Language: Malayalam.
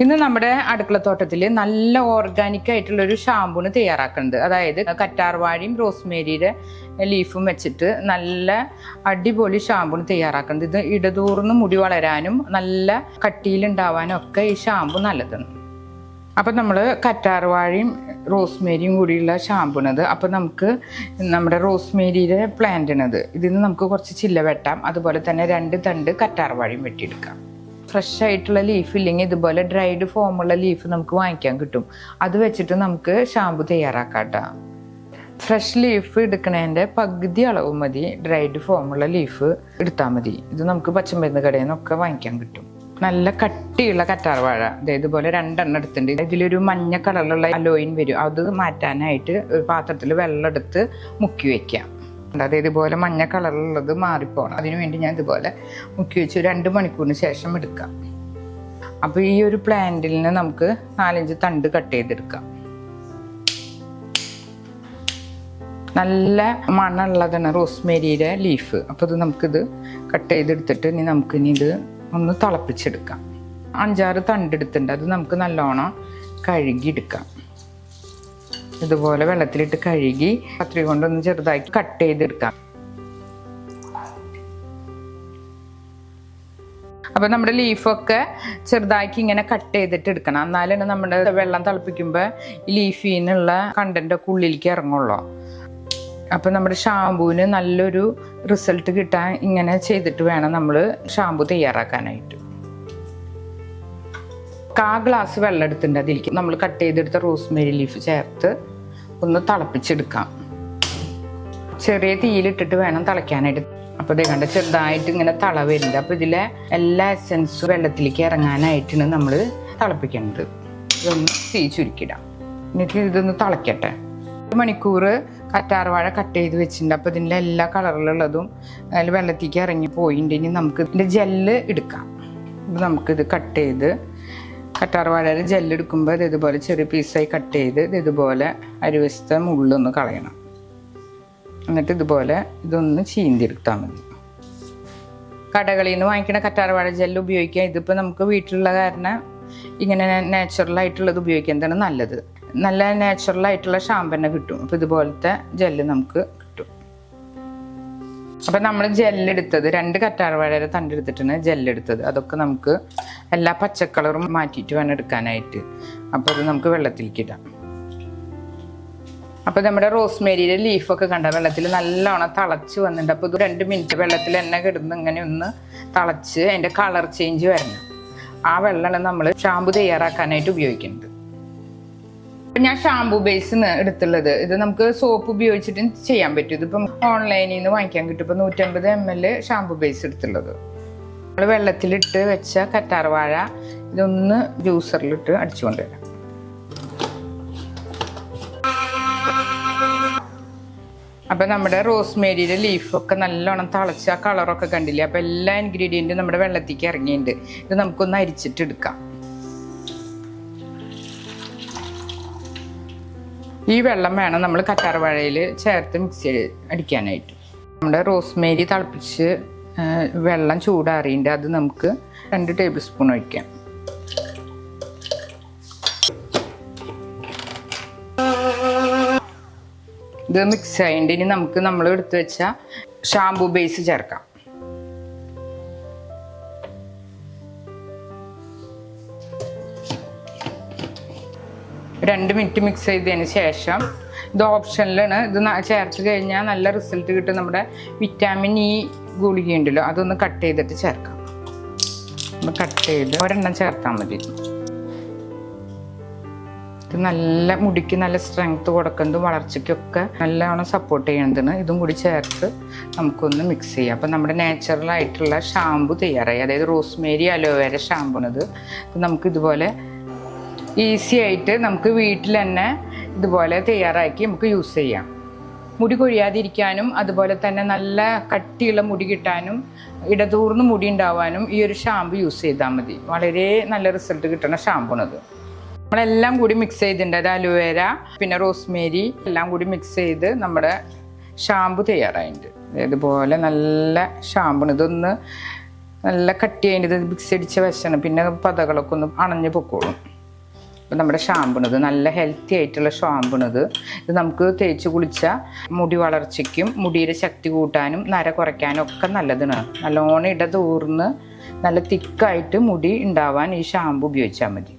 ഇന്ന് നമ്മുടെ അടുക്കളത്തോട്ടത്തിൽ നല്ല ഓർഗാനിക് ആയിട്ടുള്ള ഒരു ഷാമ്പൂണ് തയ്യാറാക്കുന്നുണ്ട് അതായത് കറ്റാർവാഴിയും റോസ്മേരിയുടെ ലീഫും വെച്ചിട്ട് നല്ല അടിപൊളി ഷാമ്പൂണ് തയ്യാറാക്കുന്നത് ഇത് ഇടതൂർന്ന് മുടി വളരാനും നല്ല കട്ടിയിലുണ്ടാവാനും ഒക്കെ ഈ ഷാമ്പു നല്ലതാണ്. അപ്പം നമ്മൾ കറ്റാർവാഴയും റോസ്മേരിയും കൂടിയുള്ള ഷാമ്പൂണത് അപ്പം നമുക്ക് നമ്മുടെ റോസ്മേരിയുടെ പ്ലാന്റിനത് ഇതിൽ നിന്ന് നമുക്ക് കുറച്ച് ചില്ല വെട്ടാം അതുപോലെ തന്നെ രണ്ട് തണ്ട് കറ്റാർവാഴയും വെട്ടിയെടുക്കാം. ഫ്രഷ് ആയിട്ടുള്ള ലീഫ് ഇല്ലെങ്കിൽ ഇതുപോലെ ഡ്രൈഡ് ഫോമുള്ള ലീഫ് നമുക്ക് വാങ്ങിക്കാൻ കിട്ടും. അത് വെച്ചിട്ട് നമുക്ക് ഷാമ്പു തയ്യാറാക്കാട്ടോ. ഫ്രഷ് ലീഫ് എടുക്കണതിന്റെ പകുതി അളവ് മതി. ഡ്രൈഡ് ഫോമുള്ള ലീഫ് എടുത്താൽ മതി. ഇത് നമുക്ക് പച്ചമരുന്ന് കടയിൽ നിന്നൊക്കെ വാങ്ങിക്കാൻ കിട്ടും. നല്ല കട്ടിയുള്ള കറ്റാർ വാഴ. ദേ ഇതുപോലെ രണ്ടെണ്ണം എടുത്തിട്ടുണ്ട്. ഇതിലൊരു മഞ്ഞ കളറിലുള്ള അലോയിൻ വരും. അത് മാറ്റാനായിട്ട് ഒരു പാത്രത്തിൽ വെള്ളം എടുത്ത് മുക്കി വെക്കാം. അതായത് ഇതുപോലെ മഞ്ഞ കളറിലുള്ളത് അതിനു വേണ്ടി ഞാൻ ഇതുപോലെ മുക്കി വെച്ച് രണ്ട് മണിക്കൂറിന് ശേഷം എടുക്കാം. അപ്പോൾ ഈ ഒരു പ്ലാന്റിൽ നിന്ന് നമുക്ക് നാലഞ്ച് തണ്ട് കട്ട് ചെയ്തെടുക്കാം. നല്ല മണമുള്ളതാണ് റോസ്മേരിയുടെ ലീഫ് അപ്പോൾ ഇത് നമുക്കിത് കട്ട് ചെയ്തെടുത്തിട്ട് ഇനി നമുക്കിനി ഇത് ഒന്ന് തിളപ്പിച്ചെടുക്കാം. അഞ്ചാറ് തണ്ടെടുത്തിട്ടുണ്ട് അത് നമുക്ക് നല്ലോണം കഴുകിയെടുക്കാം. ഇതുപോലെ വെള്ളത്തിലിട്ട് കഴുകി കത്രി കൊണ്ടൊന്ന് ചെറുതാക്കി കട്ട് ചെയ്തെടുക്കാം. അപ്പൊ നമ്മുടെ ലീഫൊക്കെ ചെറുതാക്കി ഇങ്ങനെ കട്ട് ചെയ്തിട്ട് എടുക്കണം. എന്നാലാണ് നമ്മുടെ വെള്ളം തിളപ്പിക്കുമ്പോൾ ലീഫിൽ നിന്നുള്ള കണ്ടന്റ് ഒക്കെ ഉള്ളിലേക്ക് ഇറങ്ങുള്ളൂ. അപ്പൊ നമ്മുടെ ഷാമ്പൂവിന് നല്ലൊരു റിസൾട്ട് കിട്ടാൻ ഇങ്ങനെ ചെയ്തിട്ട് വേണം നമ്മൾ ഷാമ്പു തയ്യാറാക്കാനായിട്ട്. കാ ഗ്ലാസ് വെള്ളം എടുത്തിട്ടുണ്ട് അതിലേക്ക്. നമ്മൾ കട്ട് ചെയ്തെടുത്ത റോസ്മേരി ലീഫ് ചേർത്ത് ഒന്ന് തിളപ്പിച്ചെടുക്കാം. ചെറിയ തീയിലിട്ടിട്ട് വേണം തിളയ്ക്കാനായിട്ട്. അപ്പോൾ ഇതേ കണ്ട ചെറുതായിട്ട് ഇങ്ങനെ തള വരുന്നുണ്ട്. അപ്പോൾ ഇതിലെ എല്ലാ എസൻസും വെള്ളത്തിലേക്ക് ഇറങ്ങാനായിട്ടാണ് നമ്മൾ തിളപ്പിക്കേണ്ടത്. ഇതൊന്ന് തീ ചുരുക്കിടാം. എന്നിട്ട് ഇതൊന്ന് തിളയ്ക്കട്ടെ. ഒരു മണിക്കൂർ കറ്റാർവാഴ കട്ട് ചെയ്ത് വെച്ചിട്ടുണ്ട്. അപ്പോൾ ഇതിന്റെ എല്ലാ കളറിലുള്ളതും അതിൽ വെള്ളത്തിലേക്ക് ഇറങ്ങി പോയിട്ടുണ്ട്. ഇനി നമുക്ക് ഇതിന്റെ ജെല്ല് എടുക്കാം. ഇത് നമുക്കിത് കട്ട് ചെയ്ത് കറ്റാർവാഴയുടെ ജെല്ല് ജെല്ലെടുക്കുമ്പോൾ ഇത് ഇതുപോലെ ചെറിയ പീസായി കട്ട് ചെയ്ത് ഇത് ഇതുപോലെ അരിവശത്തെ മുള്ളൊന്ന് കളയണം. എന്നിട്ട് ഇതുപോലെ ഇതൊന്ന് ചീന്തിയെടുത്താൽ മതി. കടകളിൽ നിന്ന് വാങ്ങിക്കുന്ന കറ്റാർവാഴ ജെല്ല് ഉപയോഗിക്കാം ഇതിപ്പോൾ നമുക്ക് വീട്ടിലുള്ള കാരണം ഇങ്ങനെ നാച്ചുറൽ ആയിട്ടുള്ളത് ഉപയോഗിക്കുന്നതാണ് നല്ലത്. നല്ല നാച്ചുറൽ ആയിട്ടുള്ള ഷാമ്പു തന്നെ കിട്ടും. അപ്പോൾ ഇതുപോലത്തെ ജെല്ല് നമുക്ക് കിട്ടും. അപ്പം നമ്മൾ ജെല്ലെടുത്തത് രണ്ട് കറ്റാർവാഴയുടെ തണ്ടെടുത്തിട്ടാണ് ജെല്ലെടുത്തത്. അതൊക്കെ നമുക്ക് എല്ലാ പച്ചക്കളറും മാറ്റിയിട്ട് വേണം എടുക്കാനായിട്ട്. അപ്പോൾ അത് നമുക്ക് വെള്ളത്തിലേക്ക് ഇടാം. അപ്പോൾ നമ്മുടെ റോസ്മേരിയുടെ ലീഫൊക്കെ കണ്ട വെള്ളത്തിൽ നല്ലോണം തിളച്ച് വന്നിട്ടുണ്ട്. അപ്പോൾ ഇത് രണ്ട് മിനിറ്റ് വെള്ളത്തിൽ എണ്ണ കിടന്ന് ഇങ്ങനെ ഒന്ന് തിളച്ച് അതിന്റെ കളർ ചേഞ്ച് വരണം. ആ വെള്ളമാണ് നമ്മൾ ഷാമ്പു തയ്യാറാക്കാനായിട്ട് ഉപയോഗിക്കുന്നത്. ഇപ്പം ഞാൻ ഷാമ്പു ബേസ് എടുത്തുള്ളത്. ഇത് നമുക്ക് സോപ്പ് ഉപയോഗിച്ചിട്ട് ചെയ്യാൻ പറ്റും. ഇതിപ്പം ഓൺലൈനിൽ നിന്ന് വാങ്ങിക്കാൻ കിട്ടും. ഇപ്പം നൂറ്റമ്പത് എം എൽ ഷാമ്പു ബേസ് എടുത്തുള്ളത്. വെള്ളത്തിലിട്ട് വെച്ച കറ്റാർ വാഴ ഇതൊന്ന് ജ്യൂസറിലിട്ട് അടിച്ചു കൊണ്ടുവരാം അപ്പം നമ്മുടെ റോസ്മേരിയുടെ ലീഫൊക്കെ നല്ലോണം തിളച്ച് ആ കളറൊക്കെ കണ്ടില്ലേ? അപ്പം എല്ലാ ഇൻഗ്രീഡിയന്റും നമ്മുടെ വെള്ളത്തേക്ക് ഇറങ്ങിയിട്ടുണ്ട് ഇത് നമുക്കൊന്ന് അരിച്ചിട്ടെടുക്കാം. ഈ വെള്ളം വേണം നമ്മൾ കറ്റാർവാഴയിൽ ചേർത്ത് മിക്സ് അടിക്കാനായിട്ട്. നമ്മുടെ റോസ്മേരി തിളപ്പിച്ച് വെള്ളം ചൂടാറിയിട്ട് അത് നമുക്ക് രണ്ട് ടേബിൾ സ്പൂൺ ഒഴിക്കാം. ഇത് മിക്സ് ആയതിന്റെ ഇനി നമുക്ക് നമ്മൾ എടുത്തു വെച്ച ഷാംപൂ ബേസ് ചേർക്കാം. രണ്ട് മിനിറ്റ് മിക്സ് ചെയ്തതിന് ശേഷം ഇത് ഓപ്ഷനിലാണ് ഇത് ചേർത്ത് കഴിഞ്ഞാൽ നല്ല റിസൾട്ട് കിട്ടും. നമ്മുടെ വിറ്റാമിൻ ഇ ഗുളിക ഉണ്ടല്ലോ അതൊന്ന് കട്ട് ചെയ്തിട്ട് ചേർക്കാം. കട്ട് ചെയ്ത് ഒരെണ്ണം ചേർത്താൽ മതി. ഇത് നല്ല മുടിക്ക് നല്ല സ്ട്രെങ്ത് കൊടുക്കുന്നതും വളർച്ചയ്ക്കൊക്കെ നല്ലവണ്ണം സപ്പോർട്ട് ചെയ്യണതാണ് ഇതും കൂടി ചേർത്ത് നമുക്കൊന്ന് മിക്സ് ചെയ്യാം. അപ്പം നമ്മുടെ നാച്ചുറലായിട്ടുള്ള ഷാമ്പു തയ്യാറായി. അതായത് റോസ്മേരി അലോവേര ഷാമ്പുണത് നമുക്ക് ഇതുപോലെ ഈസി ആയിട്ട് നമുക്ക് വീട്ടിൽ തന്നെ ഇതുപോലെ തയ്യാറാക്കി നമുക്ക് യൂസ് ചെയ്യാം. മുടി കൊഴിയാതിരിക്കാനും അതുപോലെ തന്നെ നല്ല കട്ടിയുള്ള മുടി കിട്ടാനും ഇടതൂർന്ന് മുടി ഉണ്ടാവാനും ഈ ഒരു ഷാമ്പു യൂസ് ചെയ്താൽ മതി. വളരെ നല്ല റിസൾട്ട് കിട്ടുന്ന ഷാമ്പുണത് നമ്മളെല്ലാം കൂടി മിക്സ് ചെയ്തിട്ടുണ്ട്. അത് അലുവേര പിന്നെ റോസ്മേരി എല്ലാം കൂടി മിക്സ് ചെയ്ത് നമ്മുടെ ഷാമ്പു തയ്യാറായിട്ടുണ്ട്. ഇതുപോലെ നല്ല ഷാമ്പുണ് ഇതൊന്ന് നല്ല കട്ടി അതിന്റെ മിക്സ് അടിച്ച വശണം പിന്നെ പതകളൊക്കെ ഒന്ന് അണഞ്ഞു പൊക്കോളും. അപ്പം നമ്മുടെ ഷാമ്പുണത് നല്ല ഹെൽത്തി ആയിട്ടുള്ള ഷാമ്പുണത്. ഇത് നമുക്ക് തേച്ച് കുളിച്ച മുടി വളർച്ചയ്ക്കും മുടിയുടെ ശക്തി കൂട്ടാനും നര കുറയ്ക്കാനും ഒക്കെ നല്ലതാണ്. നല്ലോണം ഇടതൂർന്ന് നല്ല തിക്കായിട്ട് മുടി ഉണ്ടാവാൻ ഈ ഷാമ്പു ഉപയോഗിച്ചാൽ മതി.